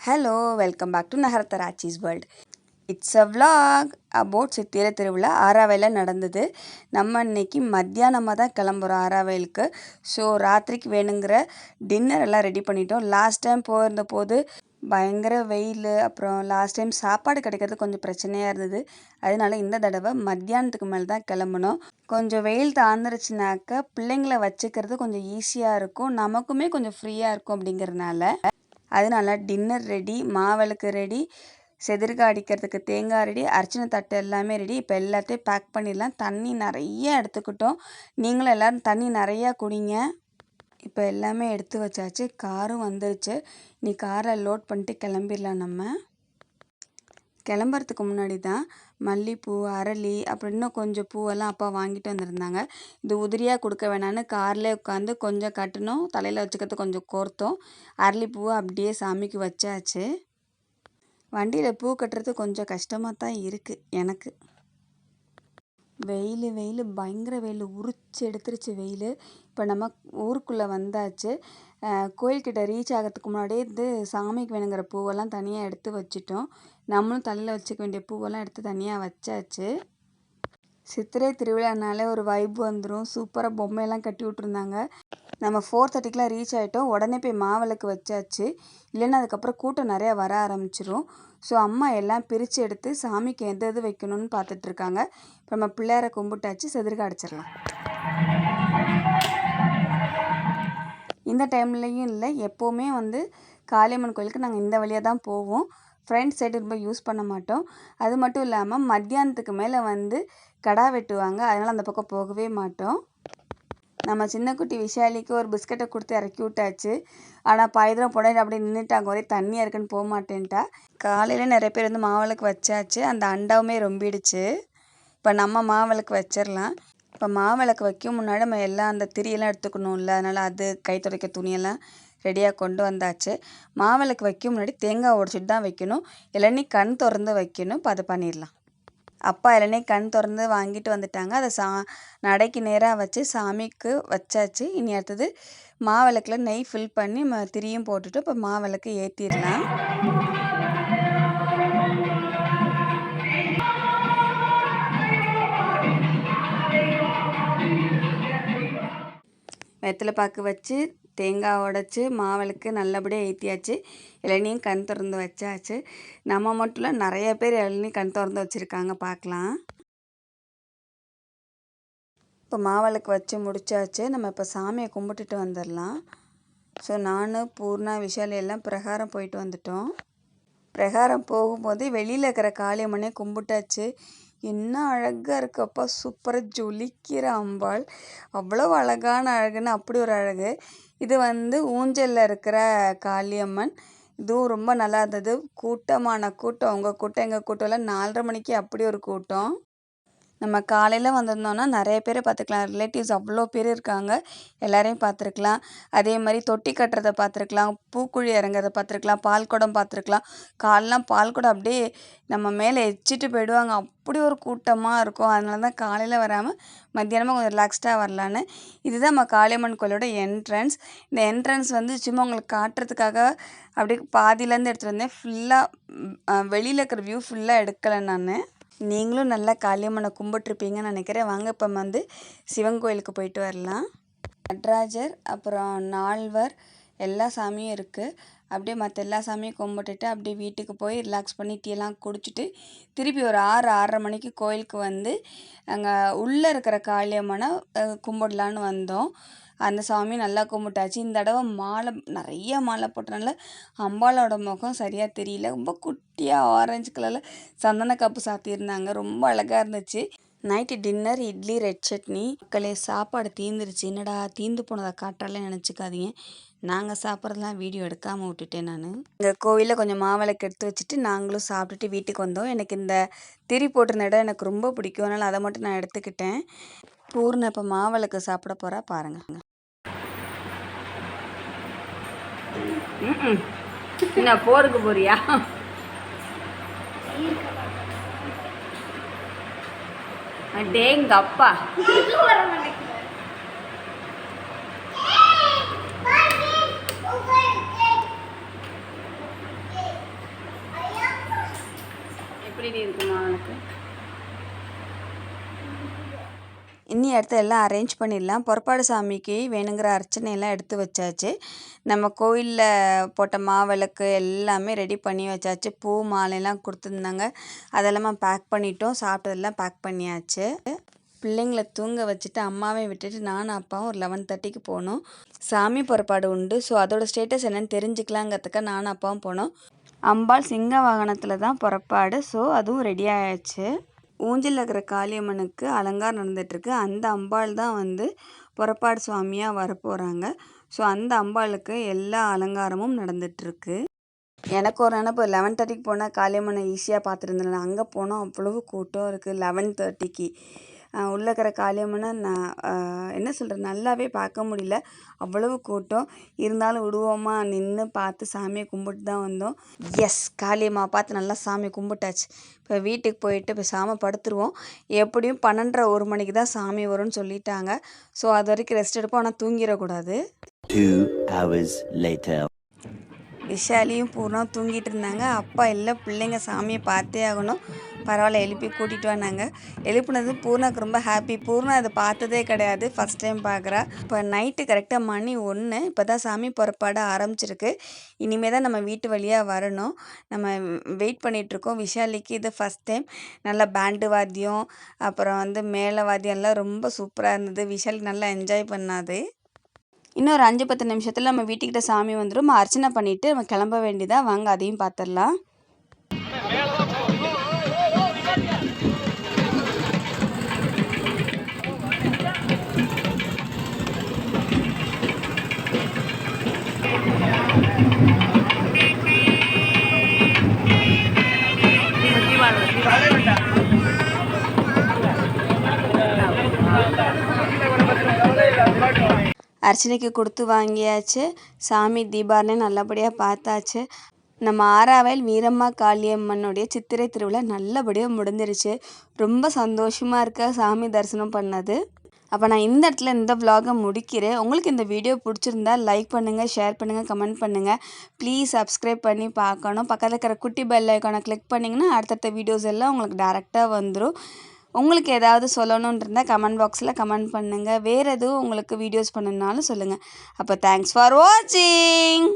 Hello welcome back to நகரத்தராச்சிஸ் world it's a vlog about Chithirai Thiruvizha ஆறாவையில் நடந்தது. நம்ம இன்னைக்கு மத்தியானமாக தான் கிளம்புறோம் ஆறாவைலுக்கு ஸோ ராத்திரிக்கு வேணுங்கிற டின்னர் எல்லாம் ரெடி பண்ணிட்டோம். லாஸ்ட் டைம் போயிருந்த போது பயங்கர வெயில் அப்புறம் லாஸ்ட் டைம் சாப்பாடு கிடைக்கிறது கொஞ்சம் பிரச்சனையாக இருந்தது. அதனால இந்த தடவை மத்தியானத்துக்கு மேலே தான் கிளம்பணும். கொஞ்சம் வெயில் தாழ்ந்துருச்சுனாக்க பிள்ளைங்கள வச்சுக்கிறது கொஞ்சம் ஈஸியாக இருக்கும். நமக்குமே கொஞ்சம் ஃப்ரீயாக இருக்கும் அப்படிங்கிறதுனால அதனால டின்னர் ரெடி மாவிளக்கு ரெடி செதிர்கா அடிக்கிறதுக்கு தேங்காய் ரெடி அர்ச்சனை தட்டு எல்லாமே ரெடி இப்போ எல்லாத்தையும் பேக் பண்ணிடலாம். தண்ணி நிறைய எடுத்துக்கிட்டோம். நீங்களும் எல்லோரும் தண்ணி நிறையா குடிங்க. இப்போ எல்லாமே எடுத்து வச்சாச்சு. காரும் வந்துருச்சு. நீ காரை லோட் பண்ணிட்டு கிளம்பிடலாம் நம்ம. கிளம்புறதுக்கு முன்னாடி தான் மல்லிப்பூ அரளி அப்புறம் இன்னும் கொஞ்சம் பூவெல்லாம் அப்பா வாங்கிட்டு வந்திருந்தாங்க. இது உதிரியாக கொடுக்க வேணான்னு கார்லேயே உட்காந்து கொஞ்சம் கட்டணும். தலையில் வச்சுக்கிறது கொஞ்சம் கோர்த்தோம். அரளிப்பூவை அப்படியே சாமிக்கு வச்சாச்சு. வண்டியில் பூ கட்டுறது கொஞ்சம் கஷ்டமாக தான் இருக்குது எனக்கு. வெயில் வெயில் பயங்கர வெயில் உரிச்சு எடுத்துருச்சு வெயில். இப்போ நம்ம ஊருக்குள்ளே வந்தாச்சு. கோயில்கிட்ட ரீச் ஆகிறதுக்கு முன்னாடியே இது சாமிக்கு வேணுங்கிற பூவெல்லாம் தனியாக எடுத்து வச்சிட்டோம். நம்மளும் தலையில் வச்சுக்க வேண்டிய பூவெல்லாம் எடுத்து தனியாக வச்சாச்சு. சித்திரை திருவிழானாலே ஒரு வைப் வந்துடும் சூப்பராக பொம்மையெல்லாம் கட்டி விட்ருந்தாங்க நம்ம ஃபோர் தேர்ட்டிக்கெலாம் ரீச் ஆகிட்டோம் உடனே போய் மாவிளக்கு வச்சாச்சு. இல்லைன்னா அதுக்கப்புறம் கூட்டம் நிறையா வர ஆரம்பிச்சிரும். ஸோ அம்மா எல்லாம் பிரித்து எடுத்து சாமிக்கு எந்த எது வைக்கணும்னு பார்த்துட்ருக்காங்க. இப்போ நம்ம பிள்ளையாரை கும்பிட்டாச்சு செதிர்க அடிச்சிடலாம். இந்த டைம்லையும் இல்லை எப்போவுமே வந்து காளியம்மன் கோயிலுக்கு நாங்கள் இந்த வழியாக தான் போவோம். ஃப்ரண்ட் சைடு ரொம்ப யூஸ் பண்ண மாட்டோம். அது மட்டும் இல்லாமல் மத்தியானத்துக்கு மேலே வந்து கடா வெட்டுவாங்க. அதனால் அந்த பக்கம் போகவே மாட்டோம். நம்ம சின்ன குட்டி விஷாலிக்கு ஒரு பிஸ்கட்டை கொடுத்து இறக்கி விட்டாச்சு. ஆனால் பாய்தரம் புடவை அப்படியே நின்றுட்டாங்க ஒரே தண்ணியாக இருக்குன்னு போக மாட்டேன்ட்டா. காலையில் நிறைய பேர் வந்து மாவிளக்கு வச்சாச்சு. அந்த அண்டாவுமே ரொம்பிடுச்சு. இப்போ நம்ம மாவிளக்கு வச்சிடலாம். இப்போ மாவிளக்கு வைக்கும் முன்னாடி நம்ம எல்லாம் அந்த திரியெல்லாம் எடுத்துக்கணும்ல. அதனால் அது கை துடைக்க துணியெல்லாம் ரெடியாக கொண்டு வந்தாச்சு. மாவிளக்கு வைக்கும் முன்னாடி தேங்காய் உடைச்சிட்டு தான் வைக்கணும். இளநீ கண் திறந்து வைக்கணும். இப்போ அதை பண்ணிடலாம். அப்பா இளநீ கண் திறந்து வாங்கிட்டு வந்துட்டாங்க. அதை சா நடைக்கு நேராக வச்சு சாமிக்கு வச்சாச்சு. இனி அடுத்தது மாவிளக்கில் நெய் ஃபில் பண்ணி ம திரியும் போட்டுட்டு இப்போ மாவிளக்கு ஏற்றிடலாம் வெத்தலை பாக்கு வச்சு தேங்காய் உடச்சி மாவிளக்கு நல்லபடியாக ஏற்றியாச்சு இளநியும் கண் திறந்து வச்சாச்சு. நம்ம மட்டும் இல்லை நிறைய பேர் இளநீ கண் திறந்து வச்சுருக்காங்க பார்க்கலாம். இப்போ மாவிளக்கு வச்சு முடிச்சாச்சு. நம்ம இப்போ சாமியை கும்பிட்டுட்டு வந்துடலாம். ஸோ நான் பூர்ணா விஷால் எல்லாம் பிரகாரம் போயிட்டு வந்துட்டோம். பிரகாரம் போகும்போது வெளியில் இருக்கிற காளியம்மனே கும்பிட்டாச்சு. என்ன அழகாக இருக்கப்பா சூப்பராக ஜொலிக்கிற அம்பாள். அவ்வளோ அழகான அழகுன்னு அப்படி ஒரு அழகு. இது வந்து ஊஞ்சலில் இருக்கிற காளியம்மன். இதுவும் ரொம்ப நல்லா இருந்தது. கூட்டமான கூட்டம். உங்கள் கூட்டம் எங்கள் கூட்டம்லாம் நாலரை மணிக்கு அப்படி ஒரு கூட்டம். நம்ம காலையில் வந்திருந்தோம்னா நிறைய பேரை பார்த்துக்கலாம். ரிலேட்டிவ்ஸ் அவ்வளோ பேர் இருக்காங்க. எல்லாரையும் பார்த்துருக்கலாம். அதே மாதிரி தொட்டி கட்டுறதை பார்த்துருக்கலாம். பூக்குழி இறங்குறத பார்த்துருக்கலாம். பால் குடம் பார்த்துருக்கலாம். காலெலாம் பால் குடம் அப்படியே நம்ம மேலே எச்சிட்டு போயிடுவாங்க. அப்படி ஒரு கூட்டமாக இருக்கும். அதனால தான் காலையில் வராமல் மத்தியானமாக கொஞ்சம் ரிலாக்ஸ்டாக வரலான்னு. இதுதான் நம்ம காளியம்மன் கோயிலோட என்ட்ரன்ஸ் இந்த என்ட்ரன்ஸ் வந்து சும்மா உங்களுக்கு காட்டுறதுக்காக அப்படியே பாதியிலேருந்து எடுத்துகிட்டு வந்தேன். ஃபுல்லாக வெளியில் இருக்கிற வியூ ஃபுல்லாக எடுக்கலை நான். நீங்களும் நல்லா காளியம்மனை கும்பிட்ருப்பீங்கன்னு நினைக்கிறேன். வாங்க இப்போ வந்து சிவன் கோயிலுக்கு போயிட்டு வரலாம். நடராஜர் அப்புறம் நால்வர் எல்லா சாமியும் இருக்குது அப்படியே மற்ற எல்லா சாமியும் கும்பிட்டுட்டு அப்படியே வீட்டுக்கு போய் ரிலாக்ஸ் பண்ணி டீலாம் குடிச்சிட்டு திருப்பி ஒரு ஆறு ஆறரை மணிக்கு கோயிலுக்கு வந்து அங்கே உள்ளே இருக்கிற காளியம்மனை கும்பிடலான்னு வந்தோம். அந்த சாமி நல்லா கும்பிட்டாச்சு. இந்த தடவை மாலை நிறைய மாலை போட்டனால அம்பாளோட முகம் சரியாக தெரியல. ரொம்ப குட்டியாக ஆரஞ்சு கலரில் சந்தன காப்பு சாத்தியிருந்தாங்க. ரொம்ப அழகாக இருந்துச்சு. Night dinner idli red chutney. மக்களே சாப்பாடு தீந்துருச்சு. என்னடா தீந்து போனதை காட்டாலே நினச்சிக்காதீங்க. நாங்கள் சாப்பிட்றதெல்லாம் வீடியோ எடுக்காமல் விட்டுட்டேன் நான். இங்கே கோவிலில் கொஞ்சம் மாவிளக்கு எடுத்து வச்சுட்டு நாங்களும் சாப்பிட்டுட்டு வீட்டுக்கு வந்தோம். எனக்கு இந்த திரி போட்டிருந்த இடம் எனக்கு ரொம்ப பிடிக்கும். அதனால் அதை மட்டும் நான் எடுத்துக்கிட்டேன். பூர்ண இப்போ மாவிளக்கு சாப்பிட போகிறா பாருங்கள் ம். என்ன போருக்கு போறியா? டேங்க அப்பா. எப்படி இருக்குமா உனக்கு? இன்னி எடுத்து எல்லாம் அரேஞ்ச் பண்ணிடலாம். புறப்பாடு சாமிக்கு வேணுங்கிற அர்ச்சனை எல்லாம் எடுத்து வச்சாச்சு. நம்ம கோயிலில் போட்ட மாவிளக்கு எல்லாமே ரெடி பண்ணி வச்சாச்சு. பூ மாலையெல்லாம் கொடுத்துருந்தாங்க. அதெல்லாம் பேக் பண்ணிட்டோம். சாப்பிட்டதெல்லாம் பேக் பண்ணியாச்சு. பிள்ளைங்கள தூங்க வச்சுட்டு அம்மாவை விட்டுட்டு நானும் அப்பாவும் ஒரு லெவன் தேர்ட்டிக்கு போனோம். சாமி புறப்பாடு உண்டு. ஸோ அதோட ஸ்டேட்டஸ் என்னென்னு தெரிஞ்சுக்கலாங்கிறதுக்காக நானும் அப்பாவும் போனோம். அம்பாள் சிங்க வாகனத்தில் தான் புறப்பாடு. ஸோ அதுவும் ரெடி ஆயாச்சு. ஊஞ்சலில் இருக்கிற காளியம்மனுக்கு அலங்காரம் நடந்துகிட்ருக்கு அந்த அம்பாள் தான் வந்து புறப்பாடு சுவாமியாக வரப்போகிறாங்க ஸோ அந்த அம்பாளுக்கு எல்லா அலங்காரமும் நடந்துகிட்ருக்கு எனக்கு ஒரு நினப்பு லெவன் தேர்ட்டிக்கு போனால் காளியம்மனை ஈஸியாக பார்த்துருந்தேன் அங்கே போனால் அவ்வளவு கூட்டம் இருக்குது லெவன் தேர்ட்டிக்கு உள்ளே இருக்கிற காளியம்மனை நான் என்ன சொல்கிறது நல்லாவே பார்க்க முடியல. அவ்வளவு கூட்டம். இருந்தாலும் விடுவோமா? நின்று பார்த்து சாமியை கும்பிட்டு தான் வந்தோம். எஸ் காளியம்மா பார்த்து நல்லா சாமி கும்பிட்டாச்சு. இப்போ வீட்டுக்கு போயிட்டு சாமி படுத்துருவோம். எப்படியும் பன்னெண்டரை ஒரு மணிக்கு தான் சாமி வரும்னு சொல்லிட்டாங்க. ஸோ அது வரைக்கும் ரெஸ்ட் எடுப்போம். ஆனால் தூங்கிடக்கூடாது. விஷாலியும் பூர்ணா தூங்கிட்டு இருந்தாங்க. அப்பா இல்லை பிள்ளைங்க சாமியை பார்த்தே ஆகணும். பரவாயில்ல எழுப்பி கூட்டிகிட்டு வந்தாங்க. எழுப்புனது பூர்ணாக்கு ரொம்ப ஹாப்பி பூர்ணா அதை பார்த்ததே கிடையாது. ஃபஸ்ட் டைம் பார்க்குறா. இப்போ நைட்டு கரெக்டாக மணி ஒன்று இப்போ தான் சாமி புறப்பாட ஆரம்பிச்சிருக்கு. இனிமேல் தான் நம்ம வீட்டு வழியாக வரணும். நம்ம வெயிட் பண்ணிகிட்ருக்கோம் விஷாலிக்கு இது ஃபஸ்ட் டைம் நல்லா பேண்டு வாத்தியம் அப்புறம் வந்து மேள வாத்தியம் எல்லாம் ரொம்ப சூப்பராக இருந்தது. விஷாலிக்கு நல்லா என்ஜாய் பண்ணாது. இன்னொரு அஞ்சு பத்து நிமிஷத்தில் நம்ம வீட்டுக்கிட்ட சாமி வந்துடும் அர்ச்சனை பண்ணிவிட்டு நம்ம கிளம்ப வேண்டியதாக வாங்க அதையும் பார்த்துடலாம் அர்ச்சனைக்கு கொடுத்து வாங்கியாச்சு. சாமி தீபாவளி நல்லபடியாக பார்த்தாச்சு. நம்ம ஆறாவையில் வீரம்மா காளியம்மனுடைய சித்திரை திருவிழா நல்லபடியாக முடிஞ்சிருச்சு. ரொம்ப சந்தோஷமாக இருக்க சாமி தரிசனம் பண்ணது. அப்போ நான் இந்த இடத்துல இந்த விலாகை முடிக்கிறேன். உங்களுக்கு இந்த வீடியோ பிடிச்சிருந்தா லைக் பண்ணுங்கள் ஷேர் பண்ணுங்கள் கமெண்ட் பண்ணுங்கள் ப்ளீஸ் சப்ஸ்கிரைப் பண்ணி பார்க்கணும். பக்கத்தில் இருக்கிற குட்டி பெல் ஐக்கானை கிளிக் பண்ணிங்கன்னா அடுத்தடுத்த வீடியோஸ் எல்லாம் உங்களுக்கு டேரெக்டாக வந்துடும் உங்களுக்கு ஏதாவது சொல்லணும்னு இருந்தால் கமெண்ட் பாக்ஸில் கமெண்ட் பண்ணுங்கள் வேறு எதுவும் உங்களுக்கு வீடியோஸ் பண்ணணுன்னாலும் சொல்லுங்கள் அப்போ தேங்க்ஸ் ஃபார் வாட்சிங்